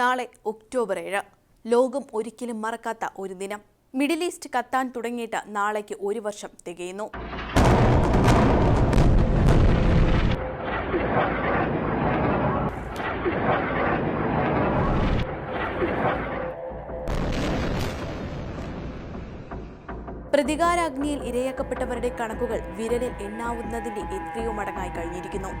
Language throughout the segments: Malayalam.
നാളെ ഒക്ടോബർ ഏഴ്. ലോകം ഒരിക്കലും മറക്കാത്ത ഒരു ദിനം. മിഡിൽ ഈസ്റ്റ് കത്താൻ തുടങ്ങിയിട്ട് നാളേക്ക് ഒരു വർഷം തികയുന്നു. പ്രതികാരാഗ്നിയിൽ ഇരയാക്കപ്പെട്ടവരുടെ കണക്കുകൾ വിരലിൽ എണ്ണാവുന്നതിന്റെ എത്രയോ മടങ്ങായി കഴിഞ്ഞിരിക്കുന്നു.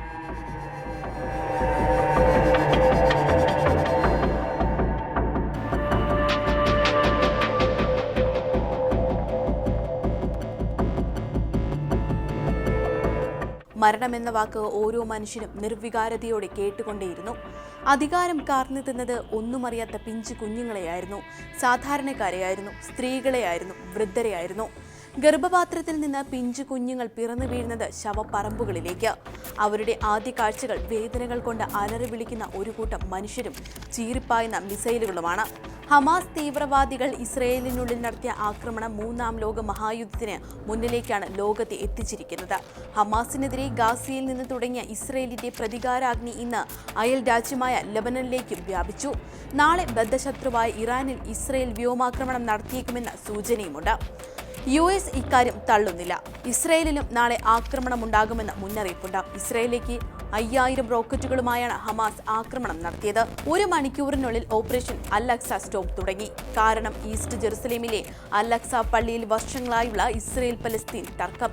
മരണമെന്ന വാക്ക് ഓരോ മനുഷ്യനും നിർവികാരതയോടെ കേട്ടുകൊണ്ടേയിരുന്നു. അധികാരം കാർന്നു തിന്നത് ഒന്നുമറിയാത്ത പിഞ്ചു കുഞ്ഞുങ്ങളെയായിരുന്നു. സാധാരണക്കാരെയായിരുന്നു. സ്ത്രീകളെയായിരുന്നു. വൃദ്ധരെയായിരുന്നു. ഗർഭപാത്രത്തിൽ നിന്ന് പിഞ്ചു കുഞ്ഞുങ്ങൾ പിറന്നു വീഴുന്നത് ശവപ്പറമ്പുകളിലേക്ക്. അവരുടെ ആദ്യ കാഴ്ചകൾ വേദനകൾ കൊണ്ട് അലറി വിളിക്കുന്ന ഒരു കൂട്ടം മനുഷ്യരും ചീറിപ്പായുന്ന മിസൈലുകളുമാണ്. ഹമാസ് തീവ്രവാദികൾ ഇസ്രയേലിനുള്ളിൽ നടത്തിയ ആക്രമണം മൂന്നാം ലോക മഹായുദ്ധത്തിന് മുന്നിലേക്കാണ് ലോകത്തെ എത്തിച്ചിരിക്കുന്നത്. ഹമാസിനെതിരെ ഗാസിയിൽ നിന്ന് തുടങ്ങിയ ഇസ്രയേലിന്റെ പ്രതികാരാഗ്നി ഇന്ന് അയൽ രാജ്യമായ ലബനനിലേക്കും വ്യാപിച്ചു. നാളെ ബദ്ധശത്രുവായ ഇറാനിൽ ഇസ്രയേൽ വ്യോമാക്രമണം നടത്തിയേക്കുമെന്ന സൂചനയുമുണ്ട്. യു എസ് ഇക്കാര്യം തള്ളുന്നില്ല. ഇസ്രയേലിലും നാളെ ആക്രമണമുണ്ടാകുമെന്ന് മുന്നറിയിപ്പുണ്ട്. ഇസ്രയേലിലേക്ക് അയ്യായിരം റോക്കറ്റുകളുമായാണ് ഹമാസ് ആക്രമണം നടത്തിയത്. ഒരു മണിക്കൂറിനുള്ളിൽ ഓപ്പറേഷൻ അല്ലക്സ സ്റ്റോപ്പ് തുടങ്ങി. കാരണം ഈസ്റ്റ് ജെറുസലേമിലെ അല്ലക്സ പള്ളിയിൽ വർഷങ്ങളായുള്ള ഇസ്രയേൽ പലസ്തീൻ തർക്കം.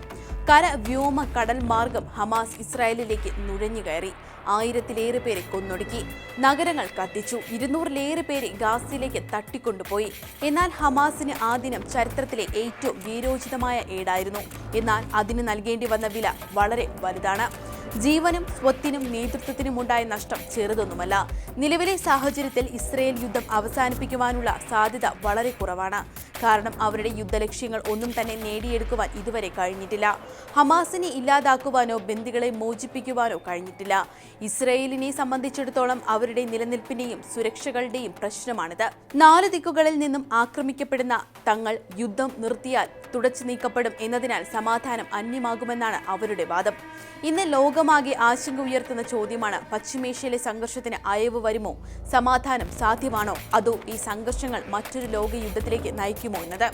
കര വ്യോമ കടൽ മാർഗം ഹമാസ് ഇസ്രായേലിലേക്ക് നുഴഞ്ഞു കയറി. ആയിരത്തിലേറെ പേരെ കൊന്നൊടുക്കി. നഗരങ്ങൾ കത്തിച്ചു. ഇരുന്നൂറിലേറെ പേരെ ഗാസയിലേക്ക് തട്ടിക്കൊണ്ടുപോയി. എന്നാൽ ഹമാസിന് ആ ദിനം ചരിത്രത്തിലെ ഏറ്റവും വീരോചിതമായ ഏടായിരുന്നു. എന്നാൽ അതിന് നൽകേണ്ടി വന്ന വില വളരെ വലുതാണ്. ജീവനും സ്വത്തിനും നേതൃത്വത്തിനുമുണ്ടായ നഷ്ടം ചെറുതൊന്നുമല്ല. നിലവിലെ സാഹചര്യത്തിൽ ഇസ്രയേൽ യുദ്ധം അവസാനിപ്പിക്കുവാനുള്ള സാധ്യത വളരെ കുറവാണ്. കാരണം അവരുടെ യുദ്ധലക്ഷ്യങ്ങൾ ഒന്നും തന്നെ നേടിയെടുക്കുവാൻ ഇതുവരെ കഴിഞ്ഞിട്ടില്ല. ഹമാസിനെ ഇല്ലാതാക്കുവാനോ ബന്ദികളെ മോചിപ്പിക്കുവാനോ കഴിഞ്ഞിട്ടില്ല. ഇസ്രയേലിനെ സംബന്ധിച്ചിടത്തോളം അവരുടെ നിലനിൽപ്പിന്റെയും സുരക്ഷകളുടെയും പ്രശ്നമാണിത്. നാല് ദിക്കുകളിൽ നിന്നും ആക്രമിക്കപ്പെടുന്ന തങ്ങൾ യുദ്ധം നിർത്തിയാൽ തുടച്ചു നീക്കപ്പെടും എന്നതിനാൽ സമാധാനം അന്യമാകുമെന്നാണ് അവരുടെ വാദം. ഇന്ന് ലോകമാകെ ആശങ്ക ഉയർത്തുന്ന ചോദ്യമാണ് പശ്ചിമേഷ്യയിലെ സംഘർഷത്തിന് അയവ് വരുമോ? സമാധാനം സാധ്യമാണോ? അതോ ഈ സംഘർഷങ്ങൾ മറ്റൊരു ലോക യുദ്ധത്തിലേക്ക് നയിക്കുമോ എന്നത്?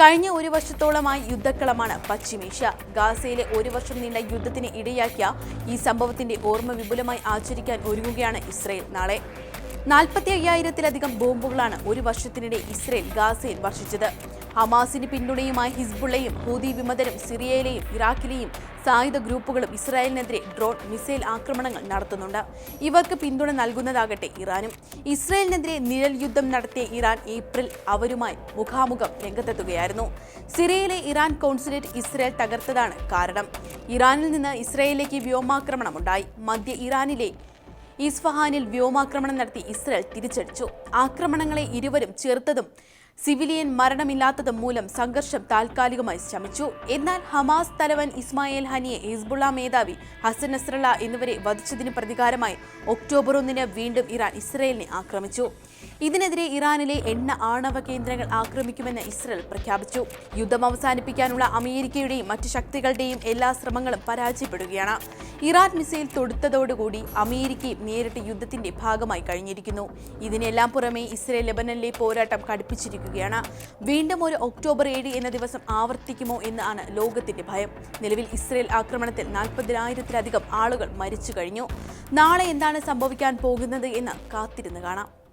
കഴിഞ്ഞ ഒരു വർഷത്തോളമായി യുദ്ധക്കളമാണ് പശ്ചിമേഷ്യ. ഗാസയിലെ ഒരു വർഷം നീണ്ട യുദ്ധത്തിന് ഇടയാക്കിയ ഈ സംഭവത്തിന്റെ ഓർമ്മ വിപുലമായി ആചരിക്കാൻ ഒരുങ്ങുകയാണ് ഇസ്രയേൽ നാളെ. നാൽപ്പത്തി അയ്യായിരത്തിലധികം ബോംബുകളാണ് ഒരു വർഷത്തിനിടെ ഇസ്രയേൽ ഗാസയിൽ വർഷിച്ചത്. ഹമാസിന് പിന്തുണയുമായി ഹിസ്ബുള്ളയും ഹൂതി വിമതരും സിറിയയിലെയും ഇറാഖിലെയും സായുധ ഗ്രൂപ്പുകളും ഇസ്രായേലിനെതിരെ ഡ്രോൺ മിസൈൽ ആക്രമണങ്ങൾ നടത്തുന്നുണ്ട്. ഇവർക്ക് പിന്തുണ നൽകുന്നതാകട്ടെ ഇറാനും. ഇസ്രായേലിനെതിരെ നിഴൽ യുദ്ധം നടത്തിയ ഇറാൻ ഏപ്രിൽ അവരുമായി മുഖാമുഖം രംഗത്തെത്തുകയായിരുന്നു. സിറിയയിലെ ഇറാൻ കോൺസുലേറ്റ് ഇസ്രായേൽ തകർത്തതാണ് കാരണം. ഇറാനിൽ നിന്ന് ഇസ്രായേലിലേക്ക് വ്യോമാക്രമണം ഉണ്ടായി മധ്യ ഇറാനിലെ ഇസ്ഫഹാനിൽ വ്യോമാക്രമണം നടത്തി ഇസ്രായേൽ തിരിച്ചടിച്ചു. ആക്രമണങ്ങളെ ഇരുവരും ചേർത്തതും സിവിലിയൻ മരണമില്ലാത്തത് മൂലം സംഘർഷം താൽക്കാലികമായി ശമിച്ചു. എന്നാൽ ഹമാസ് തലവൻ ഇസ്മായേൽ ഹനിയെ ഹിസ്ബുള്ള മേധാവി ഹസൻ നസ്രല്ല എന്നിവരെ വധിച്ചതിന് പ്രതികാരമായി ഒക്ടോബർ ഒന്നിന് വീണ്ടും ഇറാൻ ഇസ്രയേലിനെ ആക്രമിച്ചു. ഇതിനെതിരെ ഇറാനിലെ എണ്ണ ആണവ കേന്ദ്രങ്ങൾ ആക്രമിക്കുമെന്ന് ഇസ്രയേൽ പ്രഖ്യാപിച്ചു. യുദ്ധം അവസാനിപ്പിക്കാനുള്ള അമേരിക്കയുടെയും മറ്റ് ശക്തികളുടെയും എല്ലാ ശ്രമങ്ങളും പരാജയപ്പെടുകയാണ്. ഇറാൻ മിസൈൽ തൊടുത്തതോടുകൂടി അമേരിക്ക നേരിട്ട് യുദ്ധത്തിന്റെ ഭാഗമായി കഴിഞ്ഞിരിക്കുന്നു. ഇതിനെല്ലാം പുറമെ ഇസ്രയേൽ ലെബനനിലെ പോരാട്ടം കടുപ്പിച്ചിരിക്കുകയാണ്. വീണ്ടും ഒരു ഒക്ടോബർ ഏഴ് എന്ന ദിവസം ആവർത്തിക്കുമോ എന്നാണ് ലോകത്തിന്റെ ഭയം. നിലവിൽ ഇസ്രയേൽ ആക്രമണത്തിൽ നാൽപ്പതിനായിരത്തിലധികം ആളുകൾ മരിച്ചു കഴിഞ്ഞു. നാളെ എന്താണ് സംഭവിക്കാൻ പോകുന്നത് എന്ന് കാത്തിരുന്ന് കാണാം.